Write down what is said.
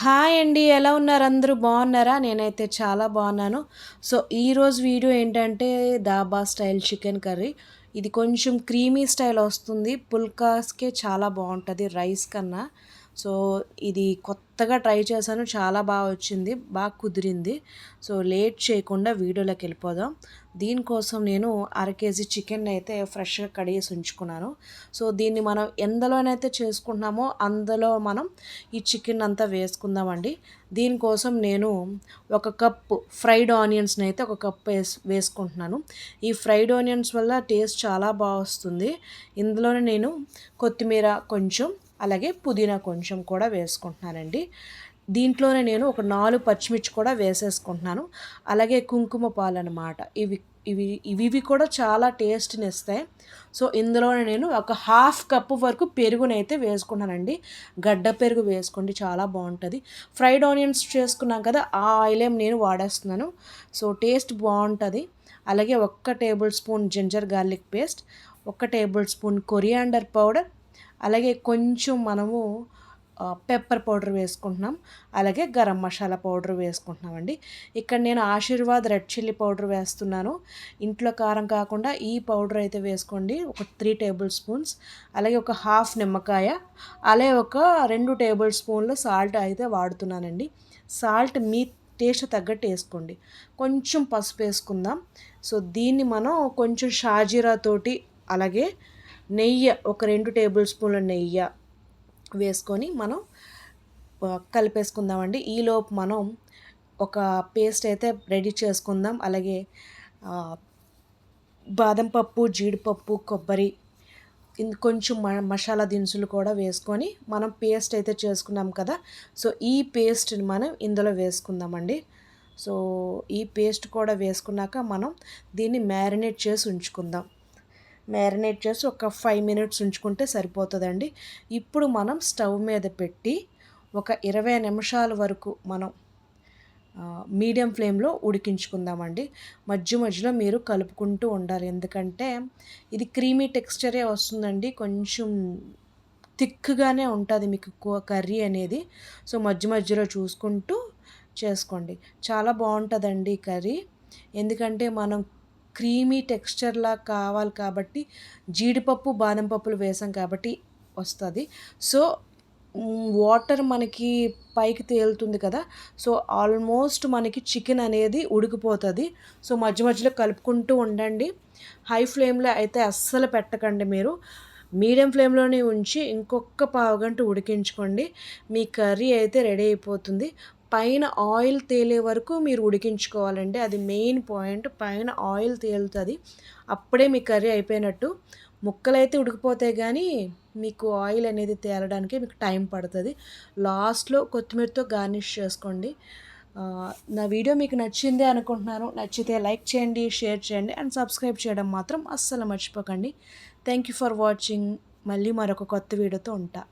Hi అండి ఎలా ఉన్నారు? అందరూ బాగున్నారా? నేనైతే చాలా బాగున్నాను. సో ఈరోజు వీడియో ఏంటంటే దాబా స్టైల్ చికెన్ కర్రీ. ఇది కొంచెం క్రీమీ స్టైల్ వస్తుంది. పుల్కాస్కే చాలా బాగుంటుంది రైస్ కన్నా. సో ఇది కొత్తగా ట్రై చేశాను చాలా బాగా వచ్చింది బాగా కుదిరింది. సో లేట్ చేయకుండా వీడియోలోకి వెళ్ళిపోదాం. దీనికోసం నేను అర కేజీ చికెన్ అయితే ఫ్రెష్గా కడిగేసి ఉంచుకున్నాను. సో దీన్ని మనం ఎందులోనైతే చేసుకుంటున్నామో అందులో మనం ఈ చికెన్ అంతా వేసుకుందామండి. దీనికోసం నేను ఒక కప్పు ఫ్రైడ్ ఆనియన్స్ని అయితే ఒక కప్ వేస్ వేసుకుంటున్నాను. ఈ ఫ్రైడ్ ఆనియన్స్ వల్ల టేస్ట్ చాలా బాగా వస్తుంది. ఇందులోనే నేను కొత్తిమీర కొంచెం అలాగే పుదీనా కొంచెం కూడా వేసుకుంటున్నానండి. దీంట్లోనే నేను ఒక నాలుగు పచ్చిమిర్చి కూడా వేసేసుకుంటున్నాను. అలాగే కుంకుమ పాలు అనమాట ఇవి ఇవి ఇవి కూడా చాలా టేస్ట్ని ఇస్తాయి సో ఇందులోనే నేను ఒక హాఫ్ కప్పు వరకు పెరుగునైతే వేసుకున్నానండి గడ్డ పెరుగు వేసుకోండి చాలా బాగుంటుంది. ఫ్రైడ్ ఆనియన్స్ చేసుకున్నాం కదా ఆ ఆయిలేం నేను వాడేస్తున్నాను. సో టేస్ట్ బాగుంటుంది. అలాగే ఒక్క table spoon ginger garlic paste ఒక్క టేబుల్ స్పూన్ కొరియాండర్ పౌడర్ అలాగే కొంచెం మనము పెప్పర్ పౌడర్ వేసుకుంటున్నాం. అలాగే గరం మసాలా పౌడర్ వేసుకుంటున్నామండి. ఇక్కడ నేను ఆశీర్వాద్ రెడ్ చిల్లీ పౌడర్ వేస్తున్నాను. ఇంట్లో కారం కాకుండా ఈ పౌడర్ అయితే వేసుకోండి. ఒక త్రీ టేబుల్ స్పూన్స్ అలాగే ఒక హాఫ్ నిమ్మకాయ. అలాగే ఒక రెండు టేబుల్ స్పూన్లు సాల్ట్ అయితే వాడుతున్నానండి. సాల్ట్ మీ టేస్ట్ తగ్గట్టు వేసుకోండి. కొంచెం పసుపు వేసుకుందాం. సో దీన్ని మనం కొంచెం షాజీరా తోటి అలాగే నెయ్యి ఒక రెండు టేబుల్ స్పూన్ల నెయ్యి వేసుకొని మనం కలిపేసుకుందామండి. ఈలోపు మనం ఒక పేస్ట్ అయితే రెడీ చేసుకుందాం. అలాగే బాదం పప్పు జీడిపప్పు కొబ్బరి కొంచెం మసాలా దినుసులు కూడా వేసుకొని మనం పేస్ట్ అయితే చేసుకున్నాం కదా. సో ఈ పేస్ట్ని మనం ఇందులో వేసుకుందామండి. సో ఈ పేస్ట్ కూడా వేసుకున్నాక మనం దీన్ని మ్యారినేట్ చేసి ఉంచుకుందాం. మ్యారినేట్ చేసి ఒక ఫైవ్ మినిట్స్ ఉంచుకుంటే సరిపోతుందండి. ఇప్పుడు మనం స్టవ్ మీద పెట్టి ఒక ఇరవై నిమిషాల వరకు మనం మీడియం ఫ్లేమ్లో ఉడికించుకుందామండి. మధ్య మధ్యలో మీరు కలుపుకుంటూ ఉండాలి. ఎందుకంటే ఇది క్రీమీ టెక్స్చరే వస్తుందండి. కొంచెం థిక్గానే ఉంటుంది మీకు కర్రీ అనేది. సో మధ్య మధ్యలో చూసుకుంటూ చేసుకోండి. చాలా బాగుంటుందండి కర్రీ. ఎందుకంటే మనం క్రీమీ టెక్స్చర్లా కావాలి కాబట్టి జీడిపప్పు బాదం పప్పులు వేసాం కాబట్టి వస్తుంది. సో వాటర్ మనకి పైకి తేలుతుంది కదా సో ఆల్మోస్ట్ మనకి చికెన్ అనేది ఉడికిపోతుంది. సో మధ్య మధ్యలో కలుపుకుంటూ ఉండండి. హై ఫ్లేమ్లో అయితే అస్సలు పెట్టకండి మీరు. మీడియం ఫ్లేమ్లోనే ఉంచి ఇంకొక పావు గంట ఉడికించుకోండి. మీ కర్రీ అయితే రెడీ అయిపోతుంది. పైన ఆయిల్ తేలే వరకు మీరు ఉడికించుకోవాలండి. అది మెయిన్ పాయింట్. పైన ఆయిల్ తేలుతుంది. అప్పుడే మీ కర్రీ అయిపోయినట్టు. ముక్కలైతే ఉడికిపోతాయి కానీ మీకు ఆయిల్ అనేది తేలడానికి మీకు టైం పడుతుంది. లాస్ట్లో కొత్తిమీరతో గార్నిష్ చేసుకోండి. నా వీడియో మీకు నచ్చింది అనుకుంటున్నాను. నచ్చితే లైక్ చేయండి షేర్ చేయండి అండ్ సబ్స్క్రైబ్ చేయడం మాత్రం అస్సలు మర్చిపోకండి. Thank you for watching. మళ్ళీ మరొక కొత్త వీడియోతో ఉంటా.